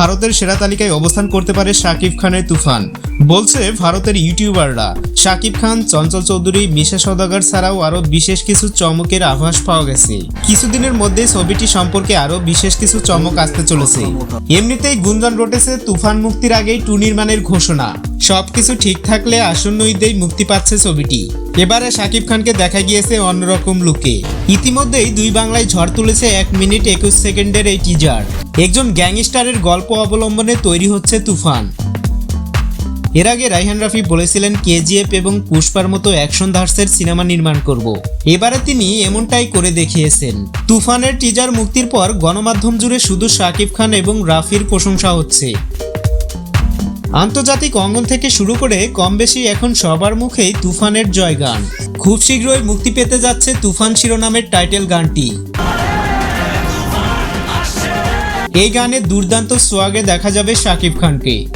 ভারতের সেরা তালিকায় অবস্থান করতে পারে শাকিব খানের তুফান। বলছে ভারতের ইউটিউবাররা। শাকিব খান, চঞ্চল চৌধুরী, মিশা সদাগর ছাড়াও আরও বিশেষ কিছু চমকের আভাস পাওয়া গেছে। কিছুদিনের মধ্যে ছবিটি সম্পর্কে আরও বিশেষ কিছু চমক আসতে চলেছে। এমনিতেই গুঞ্জন রটেছে তুফান মুক্তির আগেই টু নির্মাণের ঘোষণা। সবকিছু ঠিক থাকলে আসন্ন ঈদেই মুক্তি পাচ্ছে ছবিটি। এবারে শাকিব খানকে দেখা গিয়েছে অন্যরকম লুকে। ইতিমধ্যেই দুই বাংলায় ঝড় তুলেছে এক মিনিট একুশ সেকেন্ডের এই টিজার একজন গ্যাংস্টারের গল্প অবলম্বনে তৈরি হচ্ছে তুফান। এর আগে রাইহান রাফি বলেছিলেন, কেজিএফ এবং পুষ্পার মতো অ্যাকশন ধার্সের সিনেমা নির্মাণ করব। এবারে তিনি এমনটাই করে দেখিয়েছেন। তুফানের টিজার মুক্তির পর গণমাধ্যম জুড়ে শুধু শাকিব খান এবং রাফির প্রশংসা হচ্ছে। আন্তর্জাতিক অঙ্গন থেকে শুরু করে কম বেশি এখন সবার মুখেই তুফানের জয় গান খুব শীঘ্রই মুক্তি পেতে যাচ্ছে তুফান শিরোনামের টাইটেল গানটি। এই গানে দুর্দান্ত সোয়াগে দেখা যাবে শাকিব খানকে।